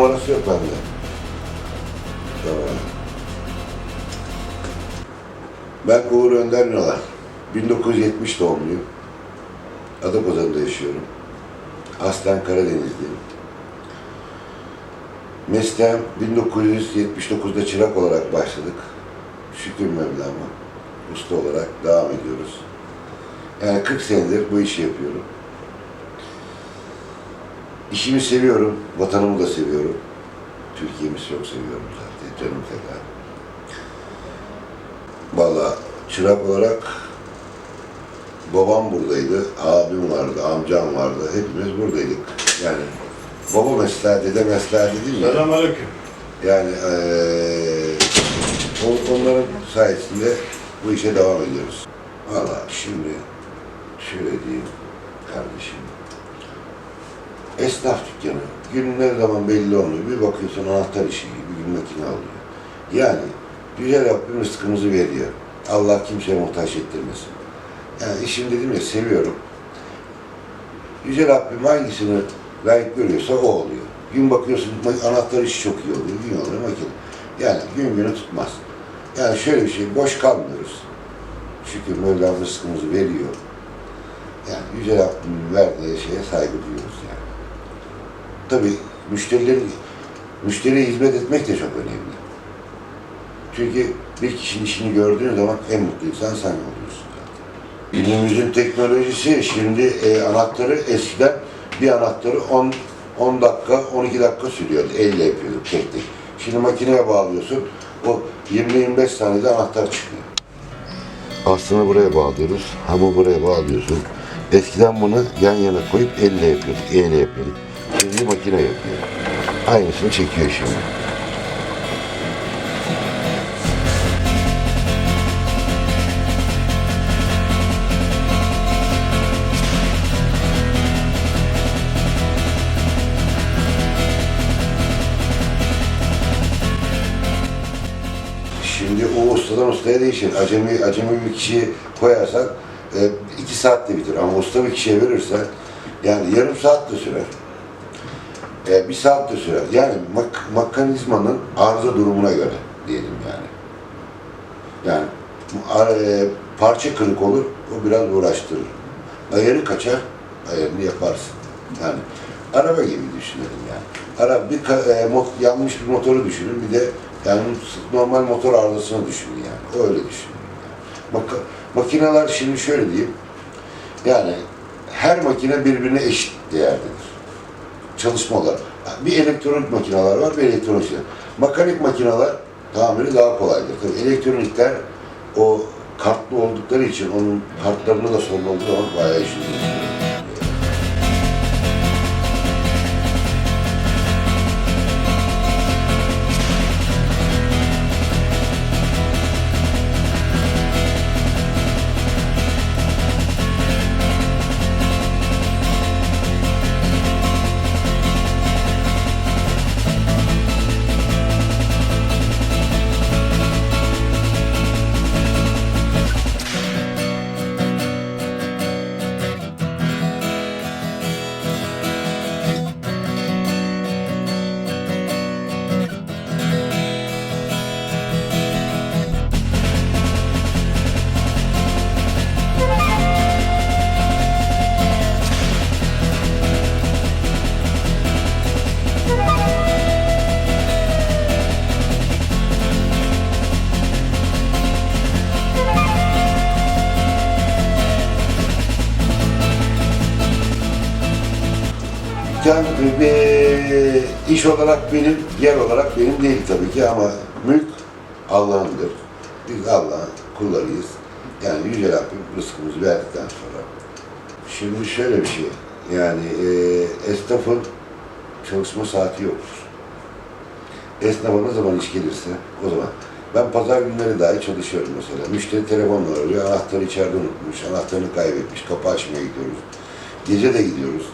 numarası yok bende. Ben Uğur Önder Ünal. 1970 doğumluyum. Adapazarı'nda yaşıyorum. Aslen Karadenizliyim. Mesleğim 1979'da çırak olarak başladık. Şükür Mevlam'a. Usta olarak devam ediyoruz. Yani 40 senedir bu işi yapıyorum. İşimi seviyorum, vatanımı da seviyorum. Türkiye'mi çok seviyorum zaten, canım feda. Valla çırak olarak babam buradaydı, abim vardı, amcam vardı, hepimiz buradaydık. Yani baba mesleği, dede mesleği dedim ya. Selamünaleyküm. Yani eee on- onların sayesinde bu işe devam ediyoruz. Valla şimdi şöyle diyeyim kardeşim. Esnaf dükkanı. Günün ne zaman belli olmuyor. Bir bakıyorsun anahtar işi gibi gün makine alıyor. Yani Yüce Rabbim rızkımızı veriyor. Allah kimseye muhtaç ettirmesin. Yani işim dedim ya seviyorum. Yüce Rabbim hangisini layık görüyorsa o oluyor. Gün bakıyorsun anahtar işi çok iyi oluyor. Gün oluyor makine. Yani gün günü tutmaz. Yani şöyle bir şey boş kalmıyoruz. Şükür Mevlam rızkımızı veriyor. Yani Yüce Rabbim verdiği şeye saygı duyuyoruz yani. Tabii müşterilerin müşteriye hizmet etmek de çok önemli. Çünkü bir kişinin işini gördüğün zaman en mutlu insan sen oluyorsun. Günümüzün teknolojisi şimdi e, anahtarı eskiden bir anahtarı 10 10 dakika, 12 dakika sürüyordu. Elle yapıyorduk tek tek. Şimdi makineye bağlıyorsun. O 20-25 saniyede anahtar çıkıyor. Aslında buraya bağlıyoruz. Hamı buraya bağlıyorsun. Eskiden bunu yan yana koyup elle yapıyorduk, elle yapıyorduk. Şimdi makine yapıyor. Aynısını çekiyor şimdi. Şimdi o ustadan ustaya değişir. Acemi, acemi bir kişiyi koyarsan e, iki saatte bitir. Ama usta bir kişiye verirsen yani yarım saat de sürer. E, bir saat de sürer. Yani mak mekanizmanın arıza durumuna göre diyelim yani. Yani e, parça kırık olur, o biraz uğraştırır. Ayarı kaçar, ayarını yaparsın. Yani araba gibi düşünelim yani. Ara bir e, mo- yanmış bir motoru düşünün, bir de yani normal motor arızasını düşünün yani. Öyle düşünün. Yani. Maka- makineler şimdi şöyle diyeyim. Yani her makine birbirine eşit değerdedir. Çalışma olarak. Bir elektronik makineler var, bir elektronik şey. Mekanik makineler tamiri daha kolaydır. Tabii elektronikler o kartlı oldukları için onun kartlarını da olduğu zaman bayağı işin Dükkan bir iş olarak benim, yer olarak benim değil tabii ki ama mülk Allah'ındır. Biz Allah'ın kullarıyız. Yani Yüce Rabbim rızkımızı verdikten sonra. Şimdi şöyle bir şey, yani e, esnafın çalışma saati yoktur. Esnafa ne zaman iş gelirse o zaman. Ben pazar günleri dahi çalışıyorum mesela. Müşteri telefonla arıyor, anahtarı içeride unutmuş, anahtarını kaybetmiş, kapı açmaya gidiyoruz. Gece de gidiyoruz.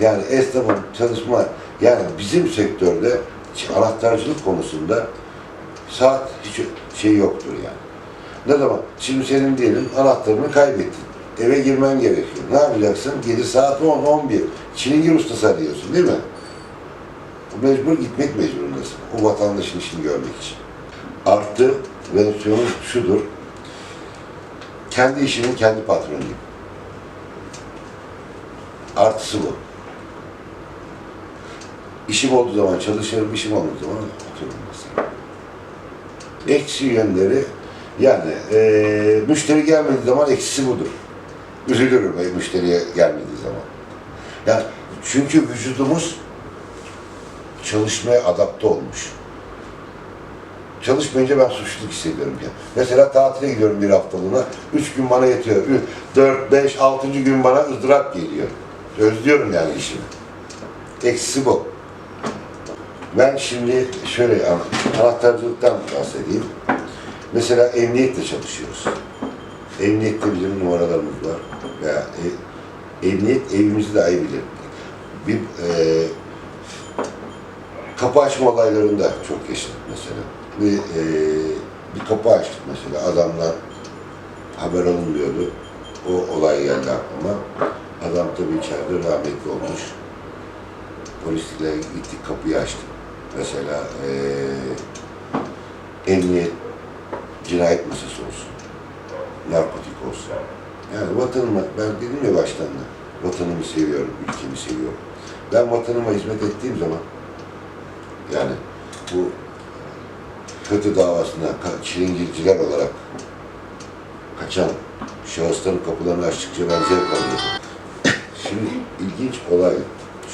Yani esnafın çalışma, yani bizim sektörde anahtarcılık konusunda saat hiç şey yoktur yani. Ne zaman? Şimdi senin diyelim anahtarını kaybettin. Eve girmen gerekiyor. Ne yapacaksın? Gece saat 10, 11. Çilingir ustası arıyorsun değil mi? mecbur gitmek mecburundasın. O vatandaşın işini görmek için. Artı Venezuela'nın şudur. Kendi işinin kendi patronuyum. Artısı bu. İşim olduğu zaman çalışırım, işim olmadığı zaman otururum mesela. Eksi yönleri yani eee, müşteri gelmediği zaman eksisi budur. Üzülürüm e, müşteriye gelmediği zaman. Yani çünkü vücudumuz çalışmaya adapte olmuş. Çalışmayınca ben suçluluk hissediyorum ya. Mesela tatile gidiyorum bir haftalığına. Üç gün bana yetiyor. Ü- Dört, beş, altıncı gün bana ızdırap geliyor. Özlüyorum yani işimi. Eksisi bu. Ben şimdi şöyle an- anahtarcılıktan bahsedeyim. Mesela emniyetle çalışıyoruz. Emniyette bizim numaralarımız var. Veya e- emniyet evimizi dahi bilir. Bir e, kapı açma olaylarında çok yaşadık mesela. Bir, e, bir kapı açtık mesela. Adamlar haber alınmıyordu. O olay geldi aklıma. Adam tabii içeride rahmetli olmuş. Polisle gittik kapıyı açtık. Mesela e, emniyet cinayet masası olsun. Narkotik olsun. Yani vatanıma, ben dedim ya baştan da, vatanımı seviyorum, ülkemi seviyorum. Ben vatanıma hizmet ettiğim zaman, yani bu kötü davasına çilingirciler olarak kaçan şahısların kapılarını açtıkça ben zevk alıyorum. Şimdi ilginç olay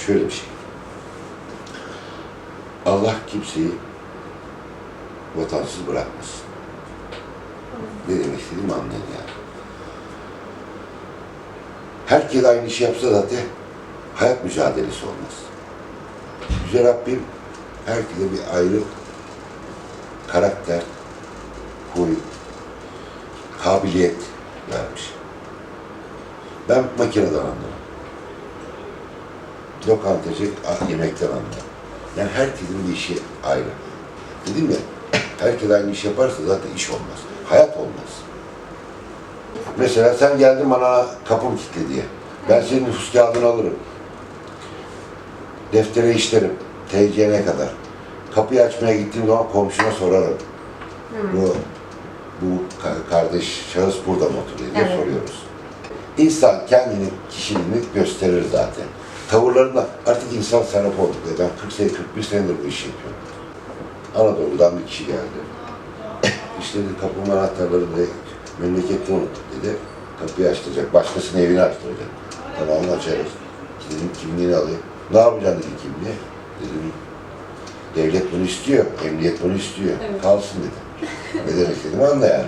şöyle bir şey. Allah kimseyi vatansız bırakmasın. Ne demek istediğimi anlayın yani. Herkes aynı işi yapsa zaten hayat mücadelesi olmaz. Yüce Rabbim herkese bir ayrı karakter, huy, kabiliyet vermiş. Ben makineden anlarım. Lokantacı yemekten anlarım. Yani herkesin bir işi ayrı. Dedim ya, herkes aynı iş yaparsa zaten iş olmaz. Hayat olmaz. Mesela sen geldin bana kapım kilitli diye. Ben senin nüfus kağıdını alırım. Deftere işlerim. TC'ne kadar. Kapıyı açmaya gittiğim zaman komşuma sorarım. Bu, bu ka- kardeş şahıs burada mı oturuyor diye Evet. soruyoruz. İnsan kendini, kişiliğini gösterir zaten. Tavırlarında artık insan sarraf olduk. Ben 40 sene, 41 senedir bu işi yapıyorum. Anadolu'dan bir kişi geldi. işte dedi kapımın anahtarları dedi, memlekette unuttuk dedi. Kapıyı açtıracak, başkasının evini açtıracak. Tamam açarız. Dedim kimliğini alayım. Ne yapacaksın dedi kimliği. Dedim devlet bunu istiyor, emniyet bunu istiyor. Evet. Kalsın dedi. ne demek istediğimi anla yani.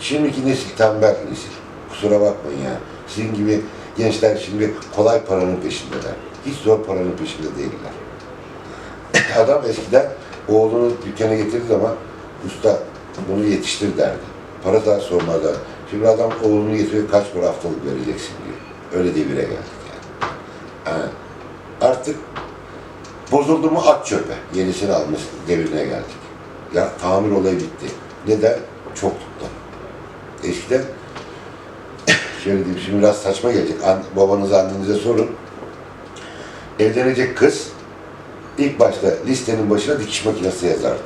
Şimdiki nesil tembel nesil. Kusura bakmayın ya. Sizin gibi gençler şimdi kolay paranın peşindeler. Hiç zor paranın peşinde değiller. Adam eskiden oğlunu dükkana getirdiği zaman usta bunu yetiştir derdi. Para da sormadan. Şimdi adam oğlunu getiriyor kaç para haftalık vereceksin diyor. Öyle devire geldik yani. Yani artık bozuldu mu at çöpe. Yenisini almış devrine geldik. Ya tamir olayı bitti. Neden? Çokluktan. Eskiden şöyle diyeyim şimdi biraz saçma gelecek. An, babanıza annenize sorun. Evlenecek kız ilk başta listenin başına dikiş makinesi yazardı.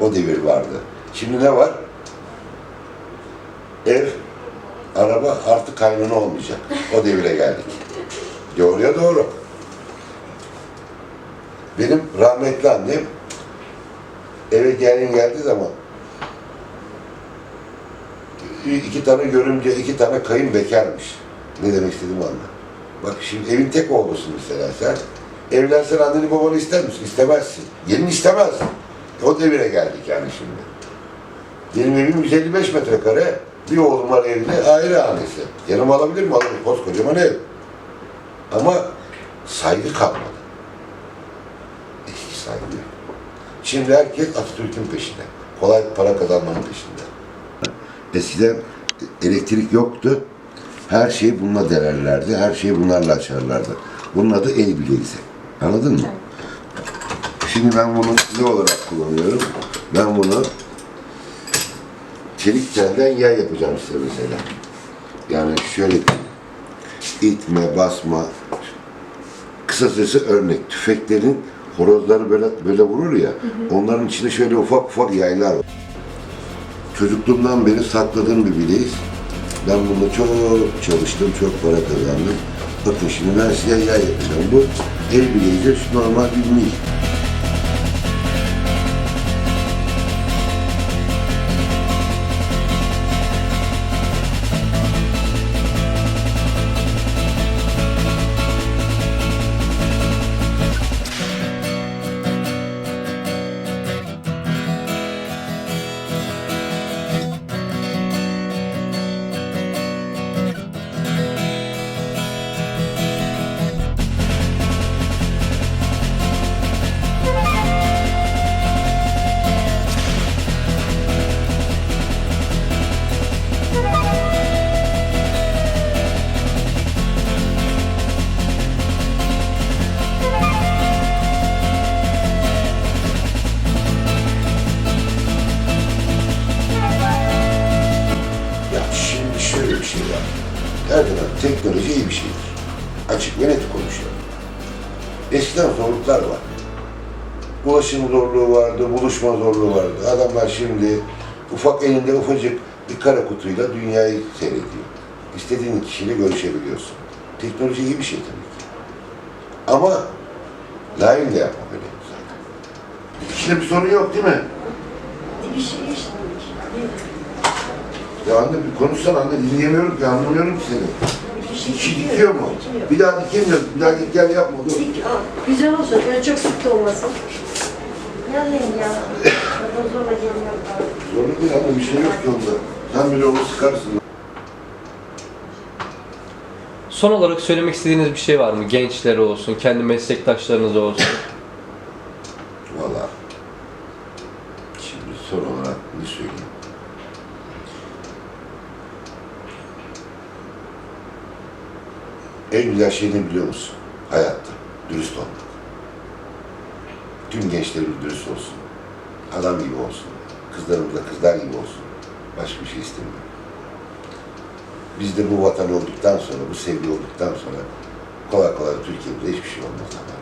O devir vardı. Şimdi ne var? Ev, araba artık kaynana olmayacak. O devire geldik. Doğruya doğru. Benim rahmetli annem eve gelin geldiği zaman iki tane görümce, iki tane kayın bekarmış. Ne demek istediğimi anla. Bak şimdi evin tek oğlusun mesela sen. Evlensen anneni babanı ister misin? İstemezsin. Gelin istemez. O devire geldik yani şimdi. Benim evim 155 metrekare. Bir oğlum var evde ayrı hanesi. Yanıma alabilir mi? Alırım. Koskocaman ev. Ama saygı kalmadı. Hiç saygı. Şimdi herkes Atatürk'ün peşinde. Kolay para kazanmanın peşinde. Eskiden elektrik yoktu. Her şeyi bununla delerlerdi. Her şeyi bunlarla açarlardı. Bunun adı el bileğisi. Anladın mı? Şimdi ben bunu ne olarak kullanıyorum? Ben bunu çelik telden yay yapacağım size mesela. Yani şöyle itme, basma. Kısacası örnek. Tüfeklerin horozları böyle böyle vurur ya. Onların içinde şöyle ufak ufak yaylar var. Çocukluğumdan beri sakladığım bir bileğiz. Ben bununla çok çalıştım, çok para kazandım. Bakın şimdi ben size yay yapacağım. Bu el bileği de şu normal bir mil. Eskiden zorluklar var. Ulaşım zorluğu vardı, buluşma zorluğu vardı. Adamlar şimdi ufak elinde ufacık bir kara kutuyla dünyayı seyrediyor. İstediğin kişiyle görüşebiliyorsun. Teknoloji iyi bir şey tabii ki. Ama layığın da yapma böyle zaten. İşte bir sorun yok değil mi? Bir şey işte. Ya anne bir konuşsana anne dinleyemiyorum ki anlamıyorum ki seni. İçi dikiyor mu? Dikiyor. Bir daha dikemiyoruz. Bir daha git gel yapma dur. Dik, aa, güzel olsun. Böyle çok sık da olmasın. Yanayım ya. Zaten zorla geliyorum. Zorla değil anne bir şey yok ki onda. Sen bile onu sıkarsın. Son olarak söylemek istediğiniz bir şey var mı? Gençlere olsun, kendi meslektaşlarınız olsun. Valla. Şimdi son olarak ne söyleyeyim? En güzel şey ne biliyor musun? Hayatta. Dürüst olmak. Tüm gençlerimiz dürüst olsun. Adam gibi olsun. Kızlarımız da kızlar gibi olsun. Başka bir şey istemiyorum. Biz de bu vatan olduktan sonra, bu sevgi olduktan sonra kolay kolay Türkiye'de hiçbir şey olmaz izniyle.